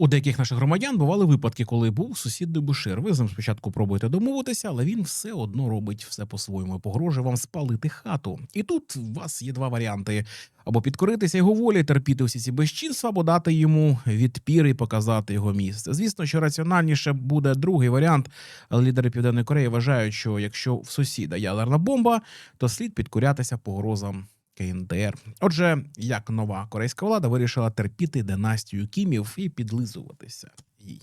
У деяких наших громадян бували випадки, коли був сусід дебушир. Ви з ним спочатку пробуєте домовитися, але він все одно робить все по-своєму. Погрожує вам спалити хату. І тут у вас є два варіанти: або підкоритися його волі, терпіти всі ці безчинства, або дати йому відпір і показати його місце. Звісно, що раціональніше буде другий варіант. Але лідери Південної Кореї вважають, що якщо в сусіда ядерна бомба, то слід підкорятися погрозам. КНДР. Отже, як нова корейська влада вирішила терпіти династію Кімів і підлизуватися їй.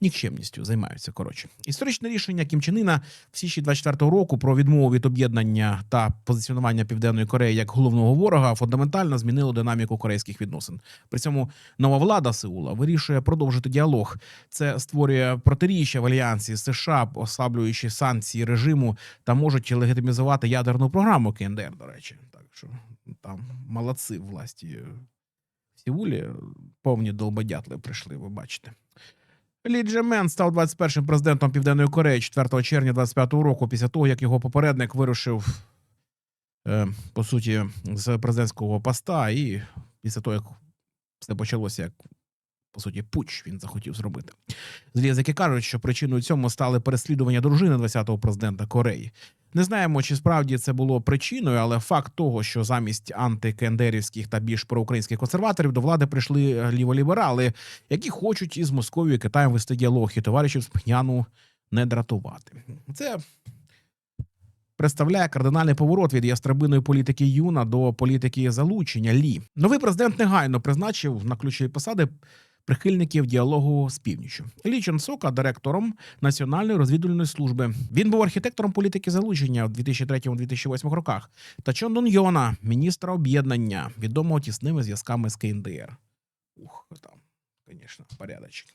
Нікчемністю займаються коротше. Історичне рішення Кім Чен Іна в січні 24-го року про відмову від об'єднання та позиціонування Південної Кореї як головного ворога фундаментально змінило динаміку корейських відносин. При цьому нова влада Сеула вирішує продовжити діалог. Це створює протиріччя в альянсі США, ослаблюючи санкції режиму та можуть легітимізувати ядерну програму КНДР. До речі, так що там молодці власті в Сеулі повні долбодятли прийшли. Ви бачите. Лі Джемен став 21-м президентом Південної Кореї 4 червня 25-го року, після того як його попередник вирушив е, по суті з президентського поста, і після того як все почалося як по суті путч він захотів зробити. Злі кажуть, що причиною цьому стали переслідування дружини 20-го президента Кореї. Не знаємо, чи справді це було причиною, але факт того, що замість антикендерівських та більш проукраїнських консерваторів до влади прийшли ліволіберали, які хочуть із Московією і Китаєм вести діалог і товаришів з Пхняну не дратувати. Це представляє кардинальний поворот від ястребиної політики Юна до політики залучення Лі. Новий президент негайно призначив на ключові посади прихильників діалогу з північчю. Лі Чон Сока директором Національної розвідувальної служби. Він був архітектором політики залучення в 2003-2008 роках. Та Чон Дон Йона, міністра об'єднання, відомого тісними зв'язками з КНДР. Ух, там, звісно, порядочок.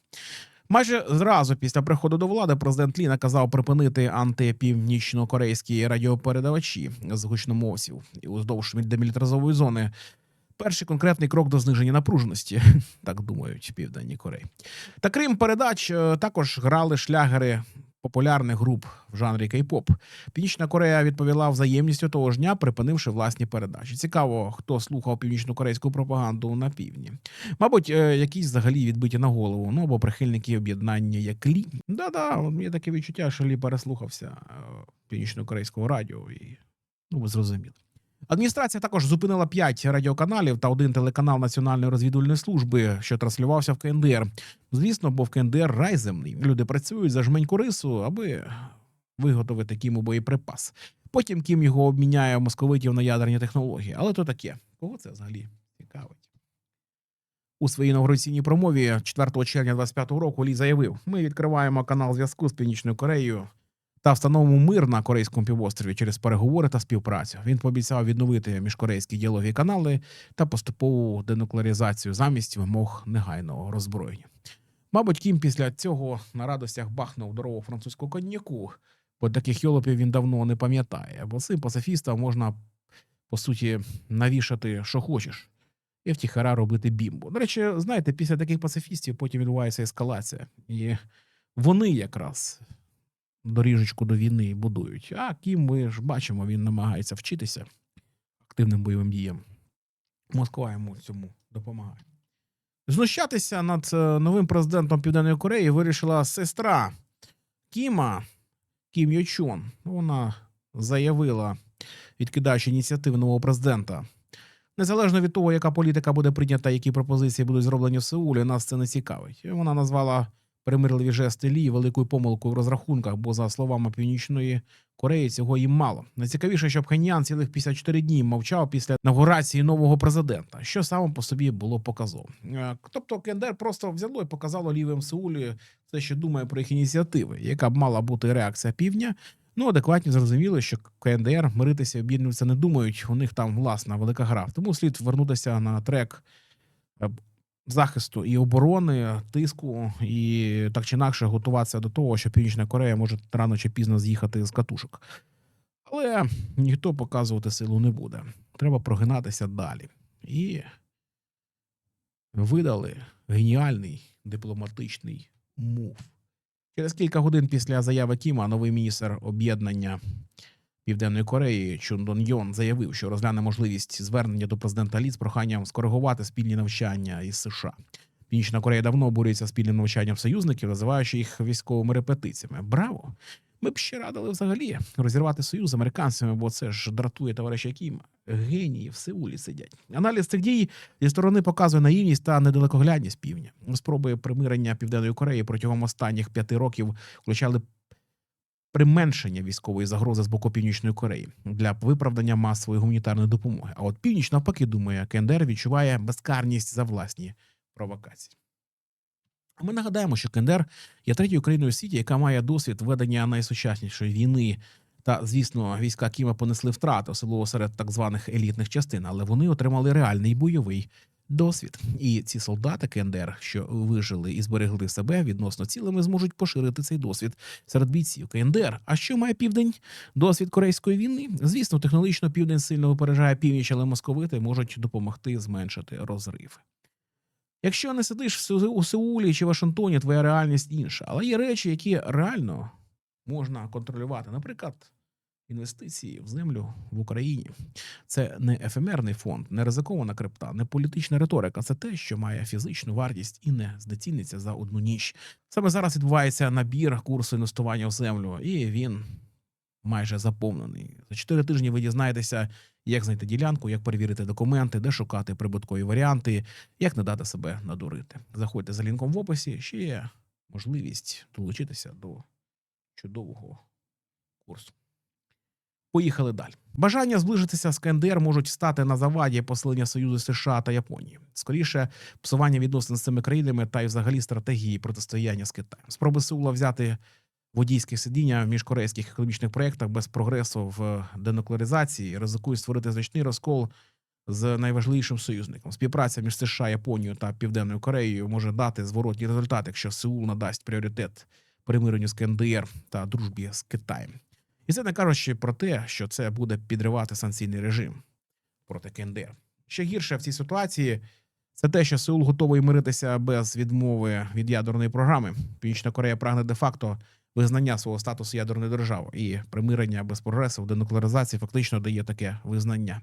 Майже зразу після приходу до влади президент Лі наказав припинити антипівнічно-корейські радіопередавачі з гучномовців і уздовж демілітаризованої зони. Перший конкретний крок до зниження напруженості, так думають південні Кореї. Та крім передач, е, також грали шлягери популярних груп в жанрі кей-поп. Північна Корея відповіла взаємністю того ж дня, припинивши власні передачі. Цікаво, хто слухав північно-корейську пропаганду на півдні. Мабуть, е, якісь взагалі відбиті на голову, ну або прихильники об'єднання як лі. Да-да, є таке відчуття, що лі переслухався е, північно-корейського радіо, і ну ви зрозуміли. Адміністрація також зупинила п'ять радіоканалів та один телеканал Національної розвідувальної служби, що транслювався в КНДР. Звісно, бо в КНДР рай земний. Люди працюють за жменьку рису, аби виготовити Кіму боєприпас. Потім Кім його обміняє московитів на ядерні технології. Але то таке. Кого це взагалі цікавить? У своїй інаугураційній промові 4 червня 25-го року Лі заявив: ми відкриваємо канал зв'язку з Північною Кореєю та встановимо мир на корейському півострові через переговори та співпрацю. Він пообіцяв відновити міжкорейські діалоги канали та поступову денуклеаризацію замість вимог негайного роззброєння. Мабуть, Кім після цього на радостях бахнув дорогу французького коньяку, бо таких йолопів він давно не пам'ятає. Бо цим пацифістам можна по суті навішати, що хочеш. І втіхара робити бімбу. До речі, знаєте, після таких пацифістів потім відбувається ескалація. І вони якраз доріжечку до війни будують. А Кім, ми ж бачимо, він намагається вчитися активним бойовим діям. Москва йому цьому допомагає. Знущатися над е, новим президентом Південної Кореї вирішила сестра Кіма Кім Йочон. Вона заявила, відкидаючи ініціативи нового президента. Незалежно від того, яка політика буде прийнята, які пропозиції будуть зроблені в Сеулі, нас це не цікавить. Вона назвала примирливі жести Лі великою помилкою в розрахунках, бо за словами Північної Кореї цього їм мало. Найцікавіше, що Пхеньян цілих 54 дні мовчав після інаугурації нового президента, що саме по собі було показово. Е, Тобто КНДР просто взяло і показало лівим Сеулі все, що думає про їх ініціативи, яка б мала бути реакція півдня. Ну, адекватні зрозуміли, що КНДР миритися і об'єднуватися не думають. У них там власна велика гра. Тому слід вернутися на трек е, захисту і оборони, тиску, і так чи інакше готуватися до того, що Північна Корея може рано чи пізно з'їхати з катушок. Але ніхто показувати силу не буде. Треба прогинатися далі. І видали геніальний дипломатичний мув. Через кілька годин після заяви Кіма новий міністр об'єднання Південної Кореї Чун Дон Йон заявив, що розгляне можливість звернення до президента Лі з проханням скоригувати спільні навчання із США. Північна Корея давно борюється спільним навчанням союзників, називаючи їх військовими репетиціями. Браво! Ми б ще радили взагалі розірвати союз з американцями, бо це ж дратує товариша Кім. Генії в Сеулі сидять. Аналіз цих дій зі сторони показує наївність та недалекоглядність півдня. Спроби примирення Південної Кореї протягом останніх п'яти років включали применшення військової загрози з боку Північної Кореї для виправдання масової гуманітарної допомоги. А от північ навпаки думає, КНДР відчуває безкарність за власні провокації. Ми нагадаємо, що КНДР є третьою країною світі, яка має досвід ведення найсучаснішої війни. Та, звісно, війська Кіма понесли втрати, особливо серед так званих елітних частин, але вони отримали реальний бойовий досвід. І ці солдати КНДР, що вижили і зберегли себе відносно цілими, зможуть поширити цей досвід серед бійців КНДР. А що має південь? Досвід корейської війни? Звісно, технологічно південь сильно випереджає північ, але московити можуть допомогти зменшити розриви. Якщо не сидиш у Сеулі чи Вашингтоні, твоя реальність інша. Але є речі, які реально можна контролювати. Наприклад, інвестиції в землю в Україні. Це не ефемерний фонд, не ризикована крипта, не політична риторика. Це те, що має фізичну вартість і не знеціниться за одну ніч. Саме зараз відбувається набір курсу інвестування в землю, і він майже заповнений. За чотири тижні ви дізнаєтеся, як знайти ділянку, як перевірити документи, де шукати прибуткові варіанти, як не дати себе надурити. Заходьте за лінком в описі. Ще є можливість долучитися до чудового курсу. Поїхали далі. Бажання зближитися з КНДР можуть стати на заваді посилення союзу США та Японії. Скоріше, псування відносин з цими країнами та й взагалі стратегії протистояння з Китаєм. Спроби Сеула взяти водійське сидіння в міжкорейських економічних проєктах без прогресу в денуклеаризації ризикують створити значний розкол з найважливішим союзником. Співпраця між США, Японією та Південною Кореєю може дати зворотній результат, якщо Сеул надасть пріоритет примиренню з КНДР та дружбі з Китаєм. І це не кажучи про те, що це буде підривати санкційний режим проти КНДР. Ще гірше в цій ситуації це те, що Сеул готовий миритися без відмови від ядерної програми. Північна Корея прагне де-факто визнання свого статусу ядерної держави, і примирення без прогресу в денуклеаризації фактично дає таке визнання.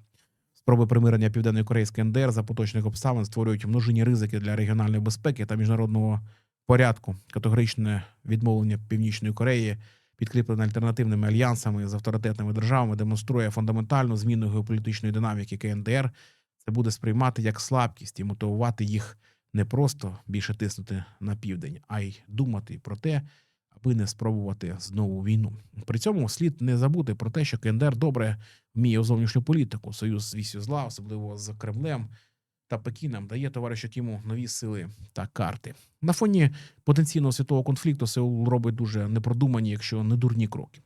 Спроби примирення Південної Кореї з КНДР за поточних обставин створюють множинні ризики для регіональної безпеки та міжнародного порядку. Категоричне відмовлення Північної Кореї, підкріплене альтернативними альянсами з авторитетними державами, демонструє фундаментальну зміну геополітичної динаміки КНДР. Це буде сприймати як слабкість і мотивувати їх не просто більше тиснути на південь, а й думати про те, аби не спробувати знову війну. При цьому слід не забути про те, що КНДР добре вміє у зовнішню політику. Союз з вісю зла, особливо з Кремлем та Пекіном, дає товаришу Кіму нові сили та карти. На фоні потенційного світового конфлікту Сеул робить дуже непродумані, якщо не дурні кроки.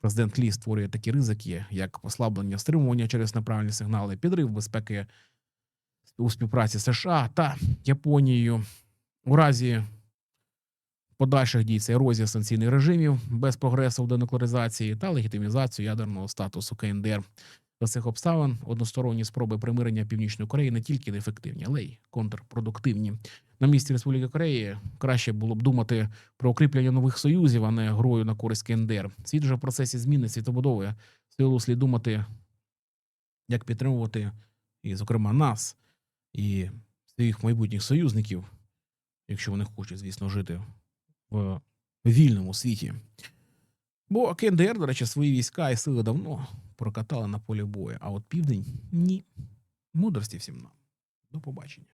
Президент Лі створює такі ризики, як послаблення стримування через неправильні сигнали, підрив безпеки у співпраці США та Японією. У разі подальших дій це ерозія санкційних режимів без прогресу в денуклеаризації та легітимізацію ядерного статусу КНДР. За цих обставин односторонні спроби примирення Північної Кореї не тільки неефективні, але й контрпродуктивні. На місці Республіки Кореї краще було б думати про укріплення нових союзів, а не грою на користь КНДР. Світ вже в процесі зміни світобудови. Силу слід думати, як підтримувати, і, зокрема, нас і своїх майбутніх союзників, якщо вони хочуть, звісно, жити в вільному світі. Бо КНДР, до речі, свої війська і сили давно прокатали на полі бою, а от південь ні. Мудрості всім нам. До побачення.